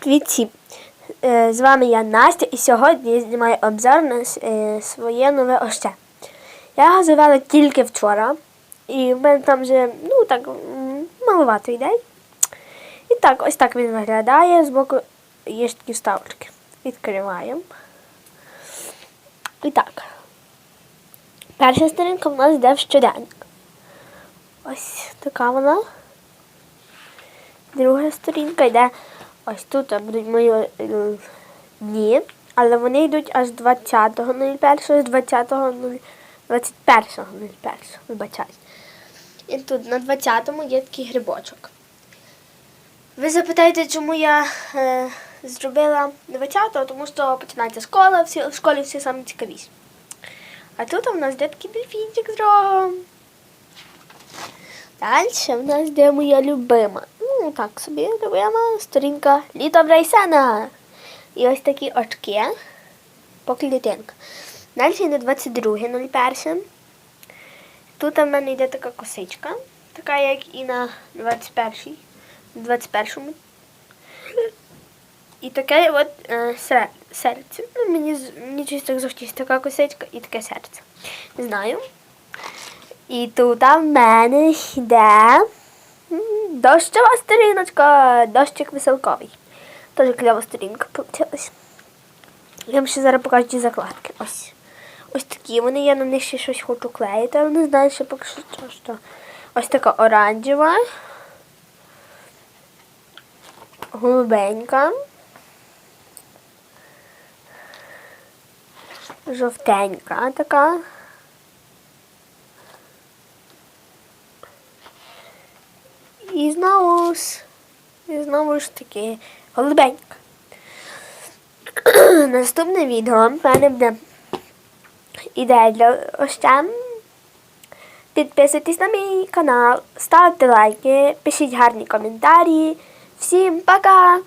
Привіт всім! Е, З вами я Настя і сьогодні знімаю обзор на е, своє нове още. Я його завела тільки вчора. І в мене там вже ну так маловато ідей. І так, ось так він виглядає. Збоку є ж такі вставочки. Відкриваємо. І так. Перша сторінка в нас йде в щоденник. Ось така вона. Друга сторінка йде ось тут будуть мої е, дні, але вони йдуть аж 20.01, з 20.01, 21.01, вибачаюсь. І тут на 20-му є такий грибочок. Ви запитаєте, чому я е, зробила 20-го, тому що починається школа, всі, в школі всі саме цікавіші. А тут у нас йде такий дельфінчик з рогом. Далі в нас йде моя любима. Так собі любима сторінка Літо Брайсена. І ось такі очки. Поклітинка. Далі йде 22.01. Тут у мене йде така косичка, така як і на 21-й. 21-му. І таке от е, серце. Ну, мені, мені щось так захотілося така косичка і таке серце. Знаю. І тут в мене йде дощова сторіночка, дощик веселковий. Теж кльова сторінка получилась. Я вам ще зараз покажу ті закладки. Ось. Ось такі вони, я на них ще щось хочу клеїти, але не знаю, що поки що. що-. Ось така оранжева. Голубенька. Жовтенька така. І знову ж, і знову ж таки голубенька. Наступне відео в мене буде ідея для ощем. Підписуйтесь на мій канал, ставте лайки, пишіть гарні коментарі. Всім пока!